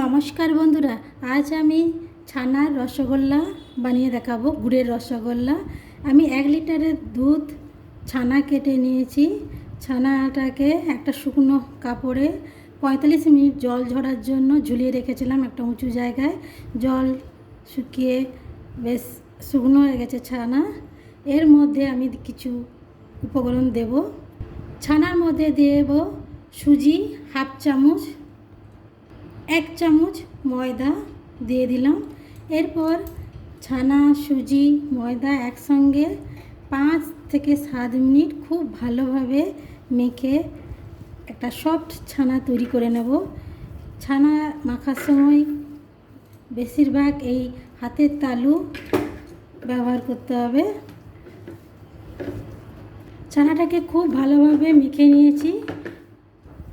নমস্কার বন্ধুরা, আজ আমি ছানার রসগোল্লা বানিয়ে দেখাবো, গুড়ের রসগোল্লা। আমি এক লিটারের দুধ ছানা কেটে নিয়েছি। ছানাটাকে একটা শুকনো কাপড়ে পঁয়তাল্লিশ মিনিট জল ঝরার জন্য ঝুলিয়ে রেখেছিলাম একটা উঁচু জায়গায়। জল শুকিয়ে বেশ শুকনো হয়ে গেছে ছানা। এর মধ্যে আমি কিছু উপকরণ দেব। ছানার মধ্যে দেব সুজি হাফ চামচ এক চামচ ময়দা দিয়ে দিলাম। এরপর ছানা, সুজি, ময়দা একসঙ্গে পাঁচ থেকে সাত মিনিট খুব ভালোভাবে মেখে একটা সফট ছানা তৈরি করে নেব। ছানা মাখার সময় বেশিরভাগ এই হাতের তালু ব্যবহার করতে হবে। ছানাটাকে খুব ভালোভাবে মেখে নিয়েছি।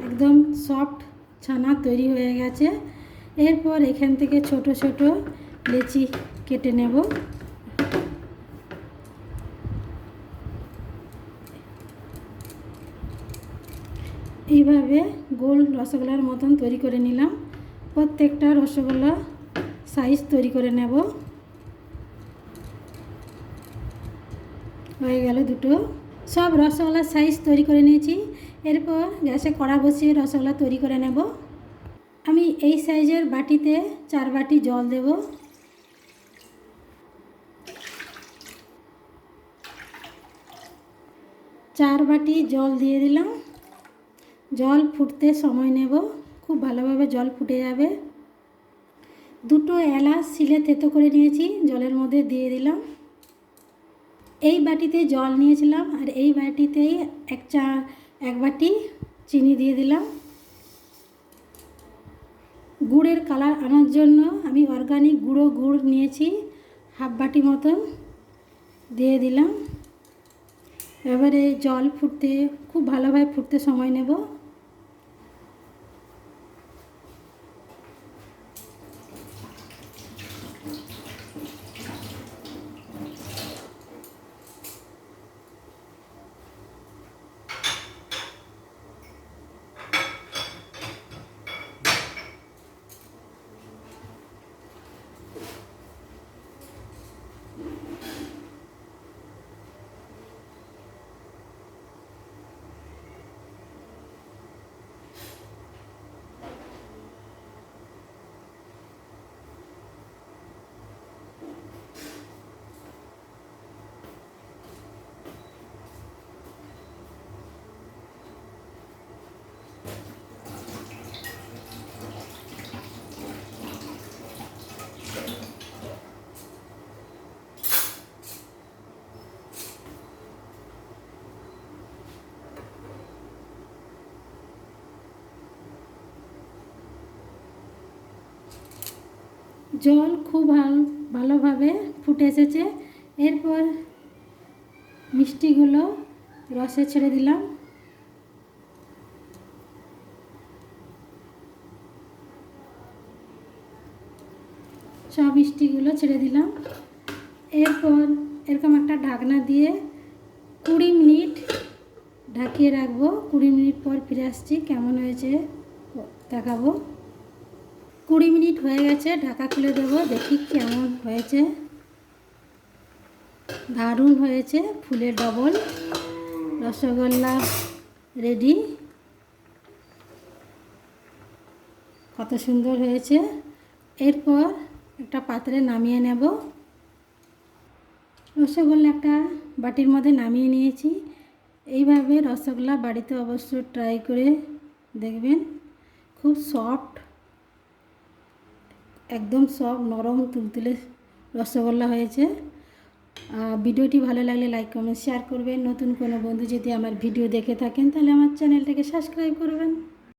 একদম সফট ছানা তৈরি হয়ে গেছে। এরপর এখান থেকে ছোট ছোট লেচি কেটে নেব। এইভাবে গোল রসগোল্লার মতন তৈরি করে নিলাম। প্রত্যেকটা রসগোল্লা সাইজ তৈরি করে নেব। হয়ে গেল দুটো। সব রসগোল্লার সাইজ তৈরি করে নিয়েছি। এরপর গ্যাসে কড়া বসিয়ে রসগোল্লা তৈরি করে নেব। আমি এই সাইজের বাটিতে চার বাটি জল দেব। চার বাটি জল দিয়ে দিলাম। জল ফুটতে সময় নেব। খুব ভালোভাবে জল ফুটে যাবে। দুটো এলাচ শিলে থেতো করে নিয়েছি। জলের মধ্যে দিয়ে দিলাম। এই বাটিতে জল নিয়েছিলাম আর এই বাটিতেই এক চা, এক বাটি চিনি দিয়ে দিলাম। গুড়ের কালার আনার জন্য আমি অর্গানিক গুঁড়ো গুড় নিয়েছি, হাফ বাটি মতন দিয়ে দিলাম। এবারে জল ফুটতে, খুব ভালোভাবে ফুটতে সময় নেব। জল খুব ভালো, ভালোভাবে ফুটে এসেছে। এরপর মিষ্টিগুলো রসে ছেড়ে দিলাম। সব মিষ্টিগুলো ছেড়ে দিলাম। এরপর এরকম একটা ঢাকনা দিয়ে কুড়ি মিনিট ঢাকিয়ে রাখব। কুড়ি মিনিট পর ফিরে আসছি। কেমন হয়েছে দেখাবো। কুড়ি মিনিট হয়ে গেছে, ঢাকা খুলে দেবো, দেখি কেমন হয়েছে। দারুণ হয়েছে ফুলের ডবল, রসগোল্লা রেডি। কত সুন্দর হয়েছে। এরপর একটা পাত্রে নামিয়ে নেব। রসগোল্লা একটা বাটির মধ্যে নামিয়ে নিয়েছি। এইভাবে রসগোল্লা বাড়িতে অবশ্য ট্রাই করে দেখবেন, খুব সফট একদম সব নরম তুলতুলে রসগোল্লা হয়েছে। ভিডিওটি ভালো লাগলে লাইক, কমেন্ট, শেয়ার করবেন। নতুন কোনো বন্ধু যদি আমার ভিডিও দেখে থাকেন, তাহলে আমার চ্যানেলটাকে সাবস্ক্রাইব করবেন।